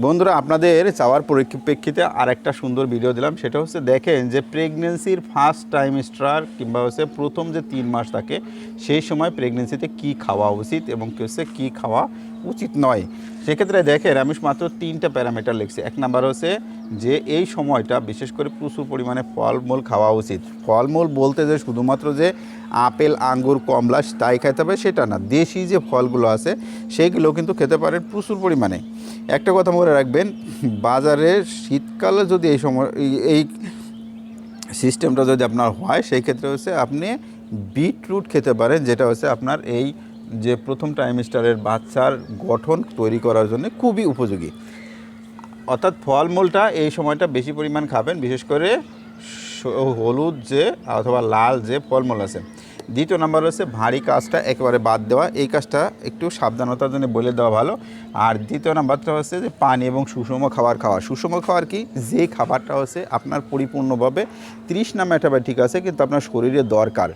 বন্ধুরা, আপনাদের চাওয়ার পরিপ্রেক্ষিতে আর একটা সুন্দর ভিডিও দিলাম। সেটা হচ্ছে দেখেন যে প্রেগনেন্সির ফার্স্ট টাইমস্টার কিংবা হচ্ছে প্রথম যে তিন মাস থাকে, সেই সময় প্রেগনেন্সিতে কি খাওয়া উচিত এবং কি হচ্ছে কী খাওয়া উচিত নয়। সেক্ষেত্রে দেখেন, আমি মাত্র তিনটা প্যারামিটার লিখছি। এক নাম্বার হচ্ছে যে এই সময়টা বিশেষ করে প্রচুর পরিমাণে ফলমূল খাওয়া উচিত। ফলমূল বলতে যে শুধুমাত্র যে আপেল, আঙ্গুর, কমলা, তাই খেতে হবে সেটা না। দেশি যে ফলগুলো আছে সেইগুলো কিন্তু খেতে পারেন প্রচুর পরিমাণে। একটা কথা মনে রাখবেন, বাজারে শীতকালে যদি এই সময়, এই- সিস্টেমটা যদি আপনার হয়, সেই ক্ষেত্রে হচ্ছে আপনি বিটরুট খেতে পারেন, যেটা হচ্ছে আপনার এই যে প্রথম ট্রাইমিস্টারের বাচ্চার গঠন তৈরি করার জন্য খুবই উপযোগী। অর্থাৎ ফলমূলটা এই সময়টা বেশি পরিমাণ খাবেন, বিশেষ করে হলুদ যে, অথবা লাল যে ফলমূল আছে। দ্বিতীয় নাম্বার হচ্ছে ভারী কাজটা একেবারে বাদ দেওয়া। এই কাজটা একটু সাবধানতার জন্য বলে দেওয়া ভালো। আর দ্বিতীয় নাম্বারটা হচ্ছে যে পানি এবং সুষম খাবার খাওয়া। সুষম খাবার কি? যে খাবারটা হচ্ছে আপনার পরিপূর্ণভাবে তৃষ্ণা ঠিক আছে, কিন্তু আপনার শরীরে দরকার।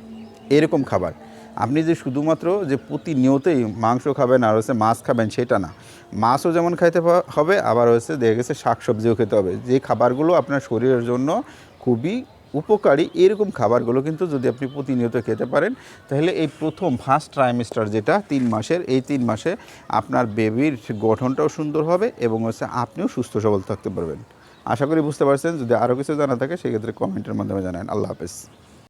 এরকম খাবার। আপনি যে শুধুমাত্র যে প্রতিনিয়তই মাংস খাবেন আর হচ্ছে মাছ খাবেন সেটা না। মাছও যেমন খাইতে হবে, আবার হচ্ছে দেখা গেছে শাকসবজিও খেতে হবে। যে খাবারগুলো আপনার শরীরের জন্য খুবই উপকারী এরকম খাবারগুলো কিন্তু যদি আপনি প্রতিনিয়ত খেতে পারেন, তাহলে এই প্রথম ফার্স্ট ট্রাইমিস্টার যেটা তিন মাসের, এই তিন মাসে আপনার বেবির গঠনটাও সুন্দর হবে এবং হচ্ছে আপনিও সুস্থ সবল থাকতে পারবেন। আশা করি বুঝতে পারছেন, যদি আরও কিছু জানা থাকে, সেক্ষেত্রে কমেন্টের মাধ্যমে জানান। আল্লাহ হাফেজ।